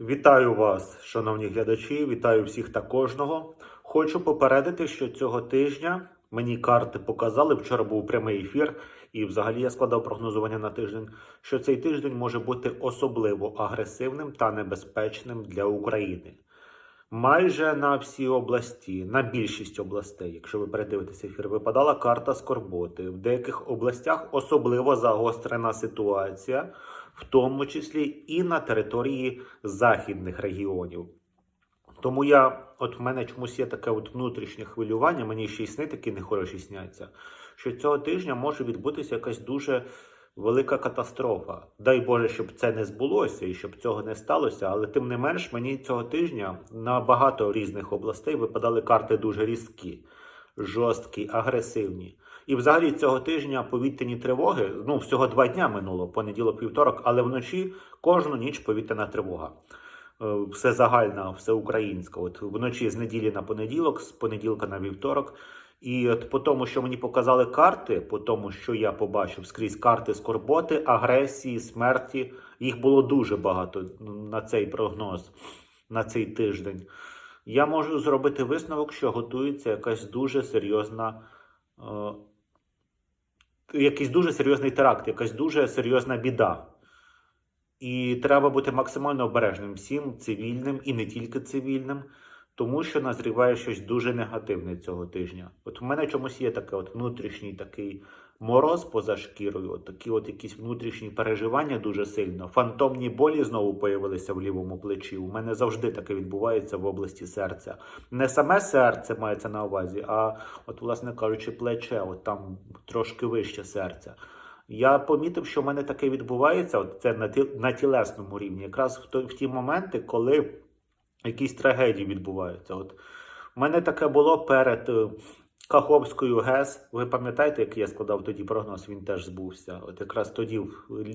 Вітаю вас, шановні глядачі, вітаю всіх та кожного. Хочу попередити, що цього тижня мені карти показали. Вчора був прямий ефір, і взагалі я складав прогнозування на тиждень. Що цей тиждень може бути особливо агресивним та небезпечним для України. Майже на всі області, на більшість областей, якщо ви передивитеся ефір, випадала карта скорботи. В деяких областях особливо загострена ситуація, в тому числі і на території західних регіонів. Тому я, от в мене чомусь є таке от внутрішнє хвилювання, мені ще й сни такі нехороші сняться, що цього тижня може відбутися якась дуже велика катастрофа. Дай Боже, щоб це не збулося і щоб цього не сталося. Але тим не менш, мені цього тижня на багато різних областей випадали карти дуже різкі, жорсткі, агресивні. І взагалі цього тижня повітряні тривоги, ну всього два дня минуло, понеділок, вівторок, але вночі кожну ніч повітряна тривога. Е, Все загальна, все українська. От вночі з неділі на понеділок, з понеділка на вівторок. І от по тому, що мені показали карти, по тому, що я побачив скрізь карти скорботи, агресії, смерті, їх було дуже багато на цей прогноз, на цей тиждень. Я можу зробити висновок, що готується якась дуже серйозна, е, якийсь дуже серйозний теракт, якась дуже серйозна біда. І треба бути максимально обережним всім цивільним і не тільки цивільним, тому що назріває щось дуже негативне цього тижня. От в мене чомусь є таке от внутрішній такий мороз поза шкірою, от такі от якісь внутрішні переживання дуже сильно. Фантомні болі знову появилися в лівому плечі. У мене завжди таке відбувається в області серця. Не саме серце мається на увазі, а от, власне кажучи, плече, от там трошки вище серця. Я помітив, що в мене таке відбувається, от це на, тілесному рівні, якраз в ті моменти, коли якісь трагедії відбуваються. От у мене таке було перед е, Каховською ГЕС. Ви пам'ятаєте, як я складав тоді прогноз? Він теж збувся. От якраз тоді,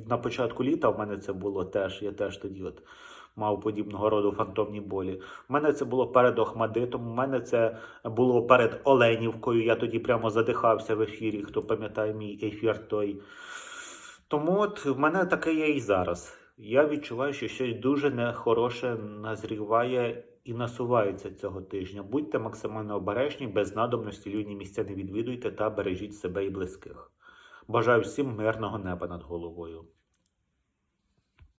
на початку літа, в мене це було теж. Я теж тоді от мав подібного роду фантомні болі. У мене це було перед Охмадитом. У мене це було перед Оленівкою. Я тоді прямо задихався в ефірі. Хто пам'ятає мій ефір той. Тому от в мене таке є і зараз. Я відчуваю, що щось дуже нехороше назріває і насувається цього тижня. Будьте максимально обережні, без надобності людні місця не відвідуйте та бережіть себе і близьких. Бажаю всім мирного неба над головою.